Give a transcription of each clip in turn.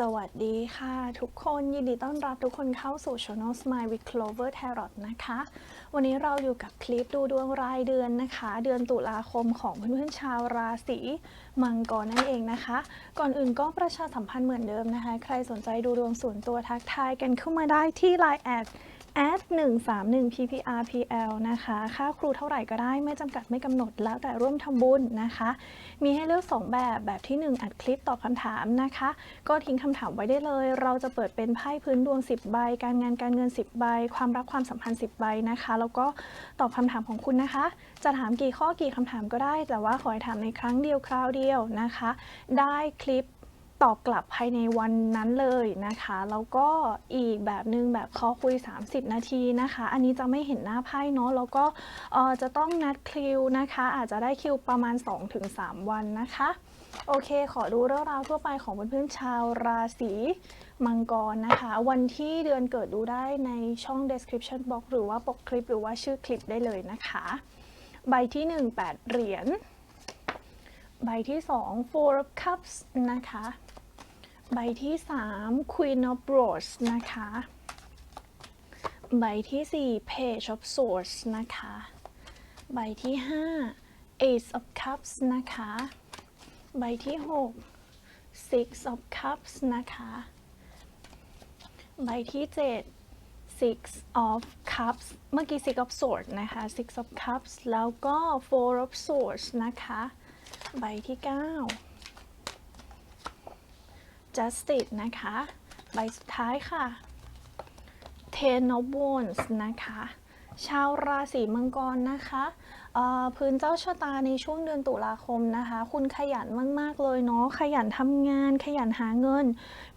สวัสดีค่ะทุกคนยินดีต้อนรับทุกคนเข้าสู่ Channel Smile with Clover Tarot นะคะ วันนี้เราอยู่กับคลิปดูดวงรายเดือนนะคะ เดือนตุลาคมของเพื่อนๆชาวราศีมังกรนั่นเองนะคะ ก่อนอื่นก็ประชาสัมพันธ์เหมือนเดิมนะคะ ใครสนใจดูดวงส่วนตัวทักทายกันเข้ามาได้ที่ Line แอด at 131 pprpl นะคะ ค่าครูเท่าไหร่ก็ได้ไม่จำกัดไม่กำหนดแล้วแต่ร่วมทำบุญนะคะ มีให้เลือก 2 แบบแบบที่ 1 อัดคลิปตอบคำถามนะคะ ก็ทิ้งคำถามไว้ได้เลย เราจะเปิดเป็นไพ่พื้นดวง 10 ใบ การงานการเงิน 10 ใบ ความรักความสัมพันธ์ 10 ใบนะคะ แล้วก็ตอบคำถามของคุณนะคะ จะถามกี่ข้อกี่คำถามก็ได้ แต่ว่าขอให้ถามในครั้งเดียวคราวเดียวนะคะ ได้คลิป ตอบกลับภายในวันนั้นเลยนะคะ แล้วก็อีกแบบหนึ่งแบบคอคุย 30 นาทีนะคะ อันนี้จะไม่เห็นหน้าไพ่เนาะแล้วก็จะต้องนัดคิวนะคะ อาจจะได้คิวประมาณ 2-3 วันนะคะโอเค ขอดูเรื่องราวทั่วไปของเพื่อนๆชาวราศีมังกรนะคะ วันที่เดือนเกิดดูได้ในช่อง description box หรือว่าปกคลิปหรือว่าชื่อคลิปได้เลยนะคะ ใบที่ 1 8 เหรียญ ใบที่ 2 four of cups นะคะ ใบที่ 3 Queen of Roses นะคะ ใบที่ 4 Page of Swords นะคะ ใบที่ 5 Ace of Cups นะคะ ใบที่ 6 Six of Cups นะคะ ใบที่ 7 Six of Cups เมื่อกี้ Six of Swords นะคะ Six of Cups แล้วก็ Four of Swords นะคะ ใบที่ 9 Justice นะคะ ใบสุดท้ายค่ะ Ten of Wands นะคะ ชาวราศีมังกรนะคะเอ่อพื้นเจ้าชะตาในช่วงเดือนตุลาคมนะคะ คุณขยันมาก ๆ เลยเนาะขยันทำงาน ขยันหาเงิน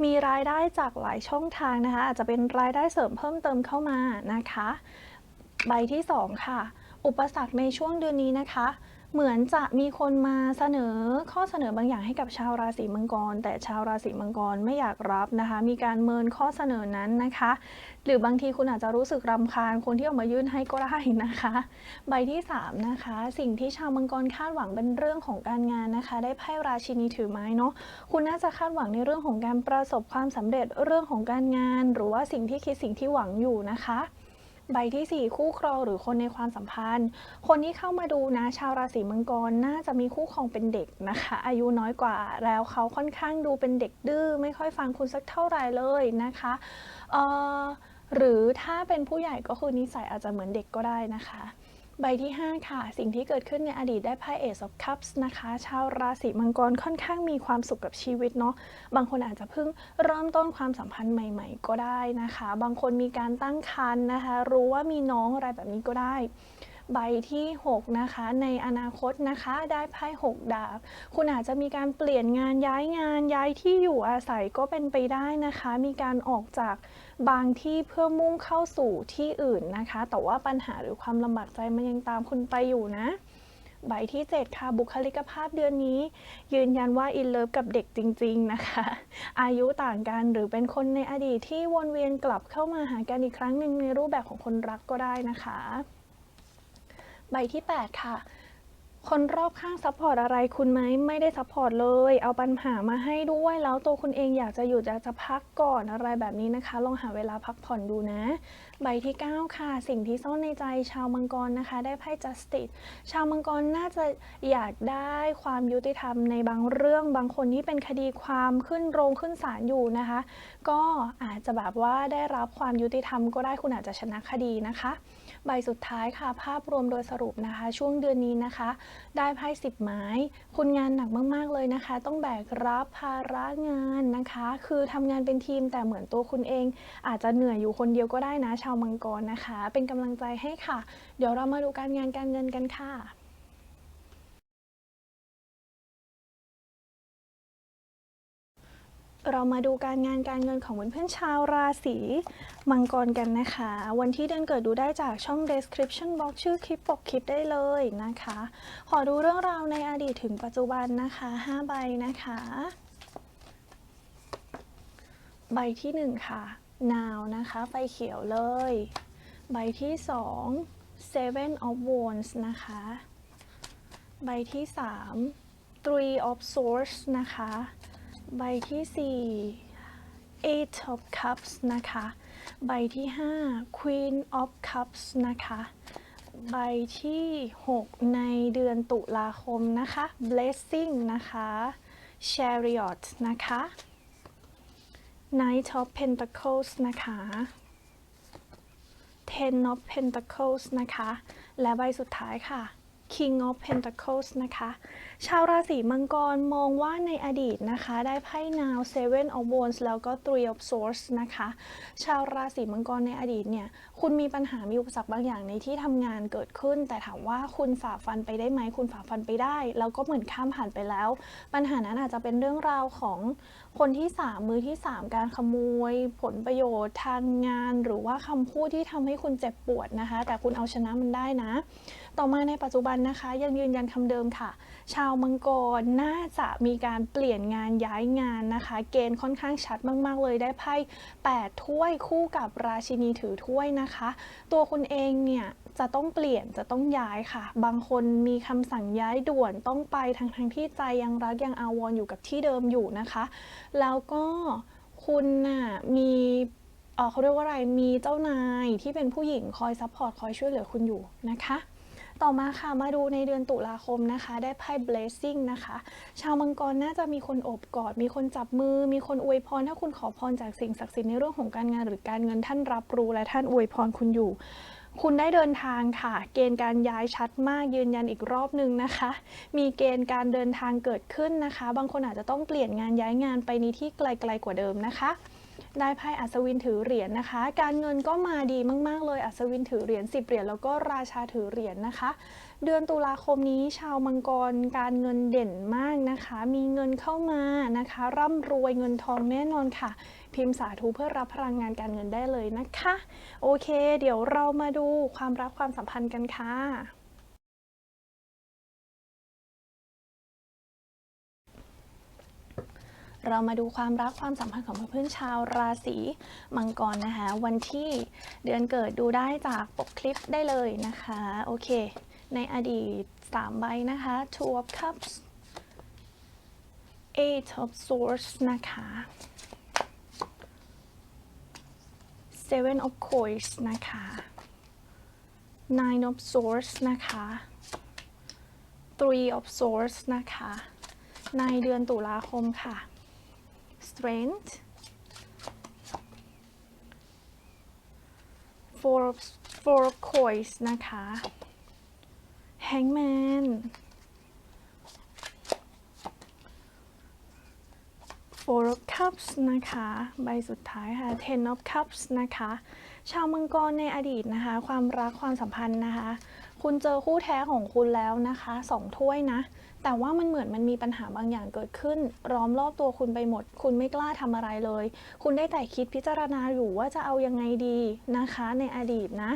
มีรายได้จากหลายช่องทางนะคะ อาจจะเป็นรายได้เสริมเพิ่มเติมเข้ามานะคะ ใบที่ 2 ค่ะ อุปสรรคในช่วงเดือนนี้นะคะ เหมือนจะมีคนมาเสนอข้อเสนอบางอย่างให้กับชาวราศีมังกร แต่ชาวราศีมังกรไม่อยากรับนะคะ มีการเมินข้อเสนอนั้นนะคะ หรือบางทีคุณอาจจะรู้สึกรำคาญคนที่ออกมายื่นให้ก็ได้นะคะ ใบที่ 3 นะคะ สิ่งที่ชาวมังกรคาดหวังเป็นเรื่องของการงานนะคะ ได้ไพ่ราชินีถือไม้เนาะคุณน่าจะคาดหวังในเรื่องของการประสบความสำเร็จเรื่องของการงาน หรือว่าสิ่งที่คิดสิ่งที่หวังอยู่นะคะ ใบที่ 4 คู่ครองหรือคนในความสัมพันธ์ คนที่เข้ามาดูนะ ชาวราศีมังกรน่าจะมีคู่ครองเป็นเด็กนะคะ อายุน้อยกว่าแล้วเขาค่อนข้างดูเป็นเด็กดื้อไม่ค่อยฟังคุณสักเท่าไหร่เลยนะคะเออหรือถ้าเป็นผู้ใหญ่ก็คือนิสัยอาจจะเหมือนเด็กก็ได้นะคะ ใบที่ 5 ค่ะ สิ่งที่เกิดขึ้นในอดีตได้ไพ่เอซอฟคัพส์นะคะ ชาวราศีมังกรค่อนข้างมีความสุขกับชีวิตเนาะบางคนอาจจะเพิ่งเริ่มต้นความสัมพันธ์ใหม่ ๆ ก็ได้นะคะ บางคนมีการตั้งครรภ์นะคะ รู้ว่ามีน้องอะไรแบบนี้ก็ได้ ใบที่ 6 นะคะ ในอนาคตนะคะได้ไพ่6ดาบ คุณอาจจะมีการเปลี่ยนงานย้ายงานย้ายที่อยู่อาศัยก็เป็นไปได้นะคะ มีการออกจากบางที่เพื่อมุ่งเข้าสู่ที่อื่นนะคะ แต่ว่าปัญหาหรือความลำบากใจมันยังตามคุณไปอยู่นะใบที่ 7 ค่ะ บุคลิกภาพเดือนนี้ ยืนยันว่าอินเลิฟกับเด็กจริง ๆ นะคะ อายุต่างกันหรือเป็นคนในอดีตที่วนเวียนกลับเข้ามาหากันอีกครั้งหนึ่งในรูปแบบของคนรักก็ได้นะคะ ใบที่ 8 ค่ะ คนรอบข้างซัพพอร์ตอะไรคุณไหมไม่ได้ซัพพอร์ตเลย เอาปัญหามาให้ด้วย แล้วตัวคุณเองอยากจะหยุดอยากจะพักก่อนอะไรแบบนี้นะคะ ลองหาเวลาพักผ่อนดูนะ ใบที่ 9 ค่ะ สิ่งที่ซ่อนในใจชาวมังกรนะคะ ได้ไพ่ justice ชาวมังกรน่าจะอยากได้ความยุติธรรมในบางเรื่องบางคนที่เป็นคดีความขึ้นโรงขึ้นศาลอยู่นะคะ ก็อาจจะแบบว่าได้รับความยุติธรรมก็ได้คุณอาจจะชนะคดีนะคะ ใบสุดท้ายค่ะ ภาพรวมโดยสรุปนะคะ ช่วงเดือนนี้นะคะได้ไพ่สิบไม้ คุณงานหนักมากๆเลยนะคะ ต้องแบกรับภาระงานนะคะ คือทำงานเป็นทีมแต่เหมือนตัวคุณเอง อาจจะเหนื่อยอยู่คนเดียวก็ได้นะชาวมังกรนะคะ เป็นกำลังใจให้ค่ะ เดี๋ยวเรามาดูการงานการเงินกันค่ะ เรามาดูการงานการเงินของเพื่อนๆชาวราศีมังกรกันนะคะ วันที่เดือนเกิดดูได้จากช่อง description box ชื่อคลิปปกคลิปได้เลยนะคะ ขอดูเรื่องราวในอดีตถึงปัจจุบันนะคะ 5 ใบนะคะ ใบที่ 1 ค่ะ now นะคะ ไฟเขียวเลย ใบที่ 2 seven of wands นะคะ ใบที่ 3 three of swords นะคะ ใบที่ 4 Eight of Cups นะคะ ใบที่ 5 Queen of Cups นะคะ ใบที่ 6 ในเดือนตุลาคมนะคะ Blessing นะคะ Chariot นะคะ Knight of Pentacles นะคะ Ten of Pentacles นะคะ และใบสุดท้ายค่ะ King of Pentacles นะคะ ชาวราศีมังกรมองว่าในอดีตนะคะ ได้ไพ่ Now Seven of Wands แล้วก็ Three of Swords นะคะ ชาวราศีมังกรในอดีตเนี่ย คุณมีปัญหา มีอุปสรรคบางอย่างในที่ทำงานเกิดขึ้น แต่ถามว่าคุณฝ่าฟันไปได้ไหม คุณฝ่าฟันไปได้ แล้วก็เหมือนข้ามผ่านไปแล้ว ปัญหานั้นอาจจะเป็นเรื่องราวของคนที่ 3 มือที่ 3 การขโมย ผลประโยชน์ทางงาน หรือว่าคำพูดที่ทำให้คุณเจ็บปวดนะคะ แต่คุณเอาชนะมันได้นะ ต่อมาในปัจจุบันนะคะ ยังยืนยันคำเดิมค่ะ ชาวมังกรน่าจะมีการเปลี่ยนงานย้ายงานนะคะ เกณฑ์ค่อนข้างชัดมากๆ เลยได้ไพ่8ถ้วยคู่กับราชินีถือถ้วยนะคะ ตัวคุณเองเนี่ยจะต้องเปลี่ยนจะต้องย้ายค่ะ บางคนมีคำสั่งย้ายด่วนต้องไปทั้งทงที่ใจยังรักยังอาวรณ์อยู่กับที่เดิมอยู่นะคะ แล้วก็คุณน่ะมีเเขาเรียกว่าอะไรมีเจ้านายที่เป็นผู้หญิงคอยซัพพอร์ตคอยช่วยเหลือคุณอยู่นะคะ ต่อมาค่ะมาดูในเดือนตุลาคมนะคะ ได้ไพ่ blessing นะคะ ชาวมังกรน่าจะมีคนโอบกอด มีคนจับมือ มีคนอวยพร ถ้าคุณขอพรจากสิ่งศักดิ์สิทธิ์ในเรื่องของการงานหรือการเงินท่านรับรู้และท่านอวยพรคุณอยู่คุณได้เดินทางค่ะ เกณฑ์การย้ายชัดมากยืนยันอีกรอบหนึ่งนะคะ มีเกณฑ์การเดินทางเกิดขึ้นนะคะ บางคนอาจจะต้องเปลี่ยนงานย้ายงานไปในที่ไกลๆกว่าเดิมนะคะ ได้ไพ่อัศวินถือเหรียญนะคะ การเงินก็มาดีมาก ๆ เลยอัศวินถือเหรียญ10เหรียญแล้วก็ราชาถือเหรียญนะคะ เดือนตุลาคมนี้ชาวมังกรการเงินเด่นมากนะคะ มีเงินเข้ามานะคะ ร่ำรวยเงินทองแน่นอนค่ะ พิมพ์สาธุเพื่อรับพลังงานการเงินได้เลยนะคะ โอเค เดี๋ยวเรามาดูความรักความสัมพันธ์กันค่ะ เรามาดูความรักความสัมพันธ์ของเพื่อนๆชาวราศีมังกรนะคะ วันที่เดือนเกิดดูได้จากปกคลิปได้เลยนะคะ โอเค ในอดีต 3 ใบนะคะ two of cups eight of swords นะคะ seven of coins นะคะ nine of swords นะคะ three of swords นะคะ ในเดือนตุลาคมค่ะ strength four four coins นะคะ hangman four of cups นะคะ ใบสุดท้ายค่ะ ten of cups นะคะ ชาวมังกรในอดีตนะคะ ความรักความสัมพันธ์นะคะ คุณเจอคู่แท้ของคุณแล้วนะคะสองถ้วยนะ แต่ว่ามันเหมือนมันมีปัญหาบางอย่างเกิดขึ้น ร้อมรอบตัวคุณไปหมด คุณไม่กล้าทำอะไรเลย คุณได้แต่คิดพิจารณาอยู่ว่าจะเอายังไงดีนะคะ ในอดีตนะ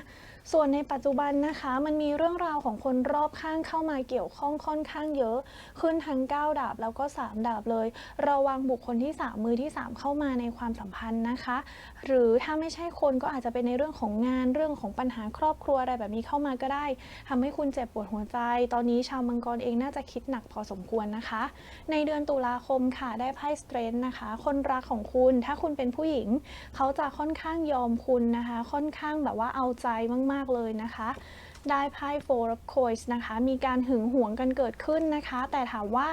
ส่วนในปัจจุบันนะคะมันมีเรื่องราวของคนรอบข้างเข้ามาเกี่ยวข้องค่อนข้างเยอะ ขึ้นทั้ง 9 ดาบแล้วก็ 3 ดาบเลย ระวังบุคคลที่ 3 มือที่ 3 เข้ามาในความสัมพันธ์นะคะ หรือถ้าไม่ใช่คนก็อาจจะเป็นในเรื่องของงานเรื่องของปัญหาครอบครัวอะไรแบบนี้เข้ามาก็ได้ทำให้คุณเจ็บปวดหัวใจ ตอนนี้ชาวมังกรเองน่าจะคิดหนักพอสมควรนะคะ ในเดือนตุลาคมค่ะได้ไพ่สเตรนท์นะคะ คนรักของคุณถ้าคุณเป็นผู้หญิง เขาจะค่อนข้างยอมคุณนะคะ ค่อนข้างแบบว่าเอาใจมากๆ เลยนะคะ ได้ไพ่ Four of Coins นะคะ มีการหึงหวงกันเกิดขึ้นนะคะ แต่ถามว่า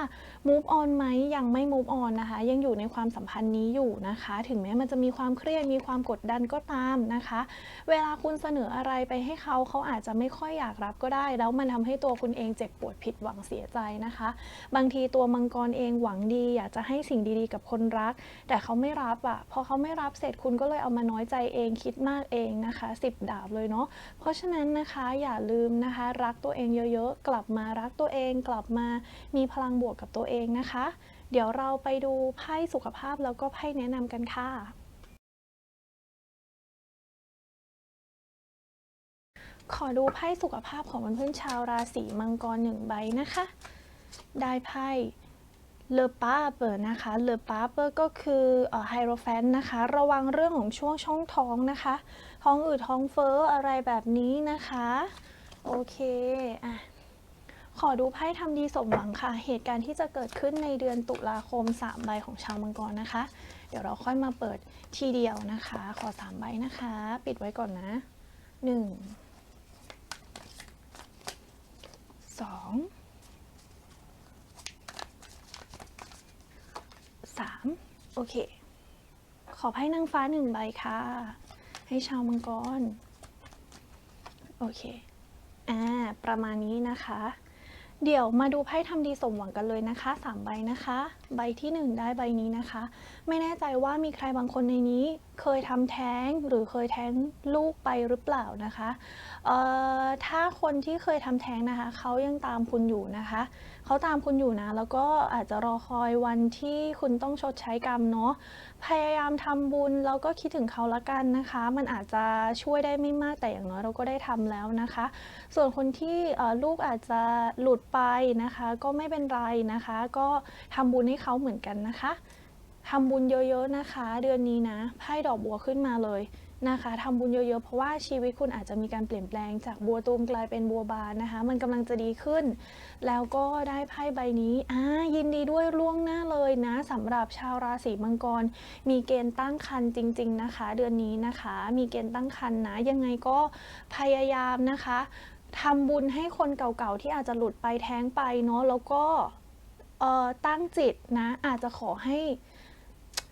move on ไหมยังไม่ move on นะคะ ยังอยู่ในความสัมพันธ์นี้อยู่นะคะ ถึงแม้มันจะมีความเครียดมีความกดดันก็ตามนะคะ เวลาคุณเสนออะไรไปให้เขาเขาอาจจะไม่ค่อยอยากรับก็ได้ แล้วมันทำให้ตัวคุณเองเจ็บปวดผิดหวังเสียใจนะคะ บางทีตัวมังกรเองหวังดี อยากจะให้สิ่งดีๆ กับคนรัก แต่เขาไม่รับอะ่ะพอเขาไม่รับเสร็จคุณก็เลยเอามาน้อยใจเองคิดมากเองนะคะสิบดาบเลยเนาะเพราะฉะนั้นนะคะอย่าลืมนะคะ รักตัวเองเยอะๆ กลับมารักตัวเอง กลับมามีพลังบวกกับตัวเองนะคะ เดี๋ยวเราไปดูไพ่สุขภาพแล้วก็ไพ่แนะนำกันค่ะขอดูไพ่สุขภาพของเพื่อนๆชาวราศีมังกรหนึ่งใบนะคะ ได้ไพ่ เลปาเปอร์นะคะเลปาเปอร์ก็คือไฮโรแฟนนะคะ ระวังเรื่องของช่วงช่องท้องนะคะ ท้องอืดท้องเฟ้ออะไรแบบนี้นะคะ โอเคอะขอดูไพ่ทำดีสมหวังค่ะ เหตุการณ์ที่จะเกิดขึ้นในเดือนตุลาคม3ใบของชาวมังกรนะคะ เดี๋ยวเราค่อยมาเปิดทีเดียวนะคะ ขอ3ใบนะคะ ปิดไว้ก่อนนะ 1 2 สามโอเค ขอไพ่นางฟ้าหนึ่งใบค่ะ ให้ชาวมังกร โอเค อ่า ประมาณนี้นะคะ เดี๋ยวมาดูไพ่ทำดีสมหวังกันเลยนะคะสามใบนะคะใบที่หนึ่งได้ใบนี้นะคะ ไม่แน่ใจว่ามีใครบางคนในนี้เคยทำแท้งหรือเคยแท้งลูกไปหรือเปล่านะคะถ้าคนที่เคยทำแท้งนะคะเขายังตามคุณอยู่นะคะเขาตามคุณอยู่นะ แล้วก็อาจจะรอคอยวันที่คุณต้องชดใช้กรรมเนาะพยายามทำบุญแล้วก็คิดถึงเขาละกันนะคะ มันอาจจะช่วยได้ไม่มากแต่อย่างน้อยเราก็ได้ทำแล้วนะคะ ส่วนคนที่ลูกอาจจะหลุดไปนะคะ ก็ไม่เป็นไรนะคะ ก็ทำบุญให้เขาเหมือนกันนะคะทำบุญเยอะๆนะคะ เดือนนี้นะไพ่ดอกบัวขึ้นมาเลยนะคะทำบุญเยอะๆ เพราะว่าชีวิตคุณอาจจะมีการเปลี่ยนแปลงจากบัวตูมกลายเป็นบัวบานนะคะ มันกำลังจะดีขึ้น แล้วก็ได้ไพ่ใบนี้อ่ายินดีด้วยล่วงหน้าเลยนะสำหรับชาวราศีมังกร มีเกณฑ์ตั้งครรภ์จริง ๆนะคะ เดือนนี้นะคะ มีเกณฑ์ตั้งครรภ์นะ ยังไงก็พยายามนะคะทำบุญให้คนเก่าๆที่อาจจะหลุดไปแท้งไปเนาะแล้วก็ เอ่อตั้งจิตนะ อาจจะขอให้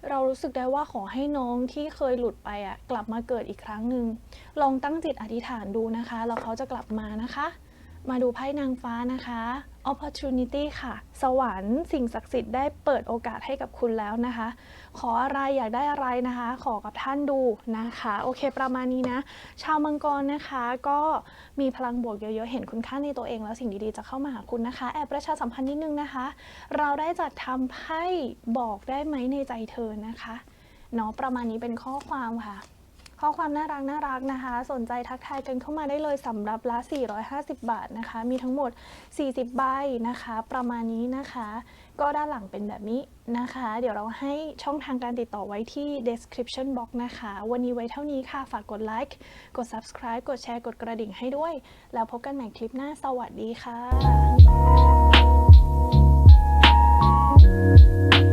เรารู้สึกได้ว่าขอให้น้องที่เคยหลุดไปอะกลับมาเกิดอีกครั้งหนึ่งลองตั้งจิตอธิษฐานดูนะคะ แล้วเขาจะกลับมานะคะ มาดูไพ่นางฟ้านะคะ opportunity ค่ะ สวรรค์สิ่งศักดิ์สิทธิ์ได้เปิดโอกาสให้กับคุณแล้วนะคะ ขออะไรอยากได้อะไรนะคะ ขอกับท่านดูนะคะ โอเคประมาณนี้นะ ชาวมังกรนะคะ ก็มีพลังบวกเยอะๆ เห็นคุณค่าในตัวเองแล้วสิ่งดีๆ จะเข้ามาหาคุณนะคะ แอบประชาสัมพันธ์นิดนึงนะคะ เราได้จัดทำไพ่บอกได้ไหมในใจเธอนะคะเนาะประมาณนี้เป็นข้อความค่ะ ข้อความน่ารักน่ารักนะคะ สนใจทักทายกันเข้ามาได้เลยสำหรับละ 450 บาทนะคะ มีทั้งหมด 40 ใบนะคะ ประมาณนี้นะคะ ก็ด้านหลังเป็นแบบนี้นะคะ เดี๋ยวเราให้ช่องทางการติดต่อไว้ที่ description box นะคะ วันนี้ไว้เท่านี้ค่ะ ฝากกดไลค์กด subscribe กดแชร์กดกระดิ่งให้ด้วย แล้วพบกันใหม่คลิปหน้าสวัสดีค่ะ